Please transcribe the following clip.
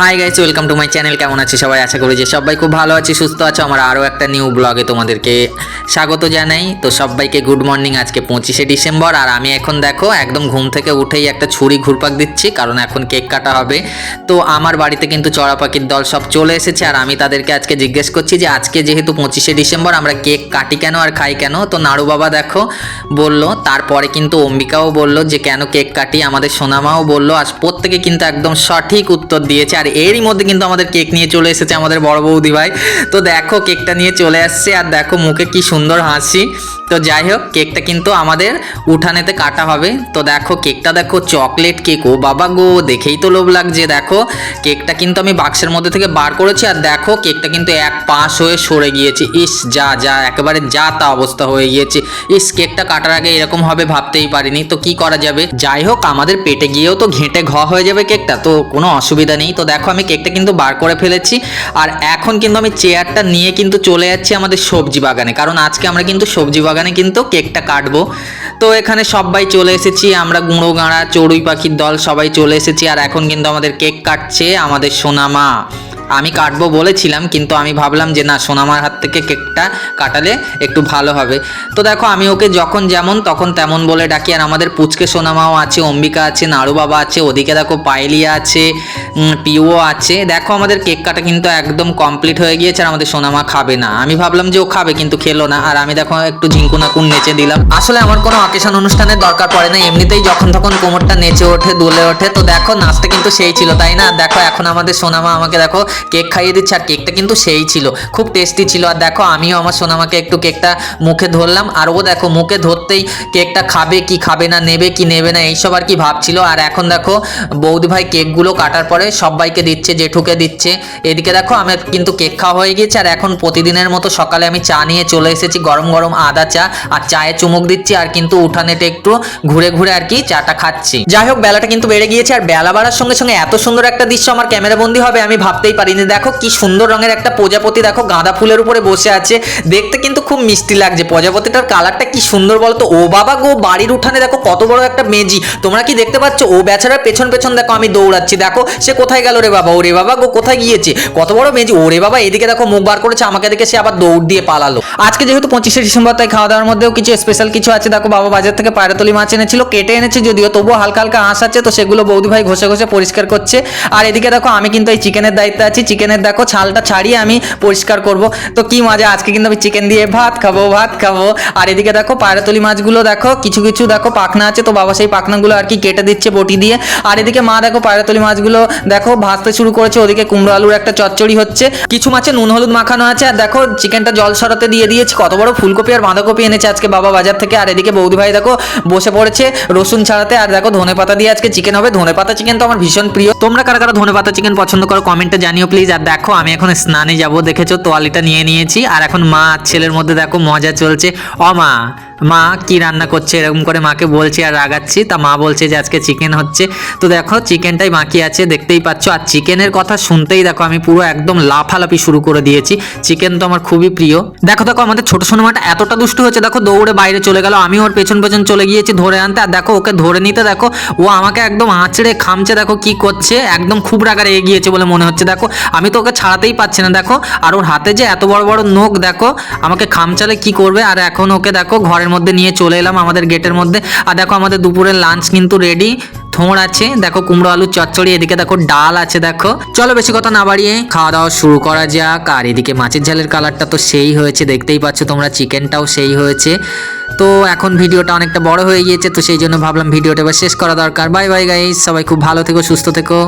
Hi guys welcome to my channel কেমন আছে সবাই? আশা করি যে সবাই খুব ভালো আছে, সুস্থ আছে। আমার আরও একটা নিউ ব্লগে তোমাদেরকে স্বাগত জানাই। তো সবাইকে গুড মর্নিং আজকে পঁচিশে ডিসেম্বর। আর আমি এখন দেখো, একদম ঘুম থেকে উঠেই একটা ছুরি ঘুরপাক দিচ্ছি, কারণ এখন কেক কাটা হবে। তো আমার বাড়িতে কিন্তু চড়া পাখির দল সব চলে এসেছে, আর আমি তাদেরকে আজকে জিজ্ঞেস করছি যে আজকে যেহেতু পঁচিশে ডিসেম্বর, আমরা কেক কাটি কেন আর খাই কেন? তো নাড়ু বাবা দেখো বলল, তারপরে কিন্তু অম্বিকাও বলল যে কেন কেক কাটি? আমাদের সোনামাও বলল, আজ প্রত্যেকে কিন্তু একদম সঠিক উত্তর দিয়েছে। আর এরই মধ্যে কিন্তু আমাদের কেক নিয়ে চলে এসেছে আমাদের বড় বৌদি ভাই। তো দেখো কেকটা নিয়ে চলে আসছে আর দেখো মুখে কি সুন্দর হাসি। তো যাই হোক কেকটা কিন্তু আমাদের উঠানেতে কাটা হবে। তো দেখো কেকটা দেখো চকলেট কেক ও বাবা গো, দেখেই তো লোভ লাগছে। দেখো কেকটা কিন্তু আমি বাক্সের মধ্যে থেকে বার করেছি আর দেখো কেকটা কিন্তু এক পাশ হয়ে সরে গিয়েছে। ইস, যা যা, একেবারে যা তা অবস্থা হয়ে গিয়েছে। ইস কেকটা কাটার আগে এরকম হবে ভাবতেই পারিনি। তো কি করা যাবে? যাই হোক, আমাদের পেটে গিয়েও তো ঘেঁটে ঘ হয়ে যাবে কেকটা তো কোনো অসুবিধা নেই। তো দেখো আমি কেকটা কিন্তু বার করে ফেলেছি, আর এখন কিন্তু আমি চেয়ারটা নিয়ে কিন্তু চলে যাচ্ছি আমাদের সবজি বাগানে। কারণ আজকে আমরা কিন্তু সবজি বাগানে কিন্তু কেকটা কাটবো। তো এখানে সবাই চলে এসেছি, আমরা গুঁড়ো, গাঁড়া, চড়ুই পাখির দল সবাই চলে এসেছি, আর এখন কিন্তু আমাদের কেক কাটছে আমাদের সোনামা। আমি কাটবো বলেছিলাম, কিন্তু আমি ভাবলাম যে না, সোনামার হাত থেকে কেকটা কাটালে একটু ভালো হবে। তো দেখো, আমি ওকে যখন যেমন তখন তেমন বলে ডাকি, আর আমাদের পুচকে সোনামাও আছে, অম্বিকা আছে, নাড়ু বাবা আছে, ওদিকে দেখো পাইলিয়া আছে পিও আছে। দেখো, আমাদের কেক কাটা কিন্তু একদম কমপ্লিট হয়ে গিয়েছে, আর আমাদের সোনামা খাবে না। আমি ভাবলাম যে ও খাবে, কিন্তু খেলো না, আর আমি দেখো একটু ঝিঙ্কুনাকুন নেচে দিলাম। আসলে আমার কোনো অকেশন অনুষ্ঠানের দরকার পড়ে না, এমনিতেই যখন তখন কোমরটা নেচে ওঠে, দুলে ওঠে। তো দেখো, নাচটা কিন্তু সেই ছিল, তাই না? দেখো, এখন আমাদের সোনামা আমাকে দেখো কেক খাইয়ে দিচ্ছে আর কেকটা কিন্তু সেই ছিল। খুব টেস্টি ছিল। আর দেখো, আমিও আমার সোনামাকে একটু কেকটা মুখে ধরলাম। আর ও দেখো, মুখে ধরতেই কেকটা খাবে কি খাবে না, নেবে কি নেবে না, এইসব আর কি ভাবছিল। আর এখন দেখো বৌদি ভাই কেকগুলো কাটার পরে সবাইকে দিচ্ছে, জেঠুকে দিচ্ছে। এদিকে দেখো আমার কিন্তু কেক খাওয়া হয়ে গেছে আর এখন প্রতিদিনের মতো সকালে আমি চা নিয়ে চলে এসেছি, গরম গরম আদা চা। আর চায়ে চুমুক দিচ্ছি আর কিন্তু উঠানেতে একটু ঘুরে ঘুরে আর কি চাটা খাচ্ছি। যাই হোক, বেলাটা কিন্তু বেড়ে গিয়েছে। আর বেলা বাড়ার সঙ্গে সঙ্গে এত সুন্দর একটা দৃশ্য আমার ক্যামেরা বন্দি হবে আমি ভাবতেই পারিনি দেখো কি সুন্দর রঙের একটা প্রজাপতি। দেখো গাঁদা ফুলের উপরে বসে আছে। দেখতে কিন্তু খুব মিষ্টি লাগছে। প্রজাপতিটার কালারটা কি সুন্দর বলতো? ও বাবা গো, বাড়ির উঠানে দেখো কত বড় একটা মেজি তোমরা কি দেখতে পাচ্ছ? ও বেচারার পেছন পেছন দেখো আমি দৌড়াচ্ছি। দেখো সে কোথায় গেল রে বাবা? ওরে বাবা গো, কোথায় গিয়েছে? কত বড় মেজি ওরে বাবা, এদিকে দেখো মুখ বার করেছে। আমাকে দেখে সে আবার দৌড় দিয়ে পালালো। আজকে যেহেতু পঁচিশে ডিসেম্বর, তাই খাওয়া দাওয়ার মধ্যেও কিছু স্পেশাল কিছু আছে। দেখো বাবা বাজার থেকে পায়রাতলি মাছ এনেছিল, কেটে এনেছে যদিও। তবুও হালকা হালকা আঁশ আছে। তো সেগুলো বৌদি ভাই ঘষে ঘষে পরিষ্কার করছে। আর এদিকে দেখো আমি কিন্তু এই চিকেনের দায়িত্বে আছি। চিকেনের দেখো, ছালটা ছাড়িয়ে আমি পরিষ্কার করব। তো কি মজা, আজকে কিন্তু আমি চিকেন দিয়ে ভাত খাব ভাত খাব। আর এদিকে দেখো, পায়রাতলি মাছগুলো দেখো, কিছু কিছু দেখো, পাখনা আছে, তো বাবা সেই পাখনাগুলো আর কি কেটে দিচ্ছে বটি দিয়ে। আর এদিকে মা দেখো, পায়রাতলি মাছগুলো দেখো, ভাজতে শুরু করেছে, ওদিকে কুমড়ো আলুর একটা চচ্চড়ি হচ্ছে। কিছু মাছে নুন হলুদ মাখানো আছে, আর দেখো চিকেনটা জল সরাতে দিয়ে দিয়েছে, কত বড় ফুলকপি আর বাঁধাকপি এনেছে আজকে বাবা বাজার থেকে। আর এদিকে বৌদি ভাই দেখো, বসে পড়েছে রসুন ছাড়াতে। আর দেখো ধনে পাতা দিয়ে আজকে চিকেন হবে। ধনে পাতা চিকেন তো আমার ভীষণ প্রিয়। তোমরা কারা কারা ধনে পাতা চিকেন পছন্দ করো কমেন্টে জানিও। প্লিজ আর দেখো, আমি এখন স্নানে যাব, দেখেছ? তোয়ালিটা নিয়ে নিয়েছি। আর এখন মা আর ছেলের মধ্যে দেখো, মজা চলছে। অ মা কি রান্না করছে, এরকম করে মাকে বলছি আর রাগাচ্ছি। তা মা বলছে যে আজকে চিকেন হচ্ছে। তো দেখো চিকেনটাই বাকি আছে, দেখতেই পাচ্ছ। আর চিকেনের কথা শুনতেই দেখো, আমি পুরো একদম লাফালাফি শুরু করে দিয়েছি। চিকেন তো আমার খুবই প্রিয়। দেখো দেখো, আমাদের ছোট সোনামাটা এতটা দুষ্ট হয়েছে। দেখো, দৌড়ে বাইরে চলে গেল আমি ওর পেছন পেছন চলে গিয়েছি ধরে আনতে। আর দেখো, ওকে ধরে নিতে দেখো, ও আমাকে একদম আঁচড়ে খামছে। দেখো কি করছে, একদম খুব রাগারে এগিয়েছে বলে মনে হচ্ছে। দেখো, আমি তো ওকে ছাড়াতেই পাচ্ছি না। দেখো, আর ওর হাতে যে এত বড় বড় নখ, দেখো, আমাকে খামচালে কি করবে? আর এখন ওকে, দেখো ঘরের মধ্যে নিয়ে চলে এলাম আমাদের গেটের মধ্যে। আর দেখো আমাদের দুপুরের লাঞ্চ কিন্তু রেডি থোঁড় আছে, দেখো কুমড়ো আলুর চচ্চড়ি, এদিকে দেখো ডাল আছে, দেখো। চলো বেশি কথা না বাড়িয়ে খাওয়া দাওয়া শুরু করা যাক। আর এদিকে মাছের ঝালের কালারটা তো সেই হয়েছে, দেখতেই পাচ্ছ তোমরা চিকেনটাও সেই হয়েছে। তো এখন ভিডিওটা অনেকটা বড় হয়ে গিয়েছে, তো সেই জন্য ভাবলাম ভিডিওটা এবার শেষ করা দরকার। বাই বাই গাইস সবাই খুব ভালো থেকো, সুস্থ থেকো।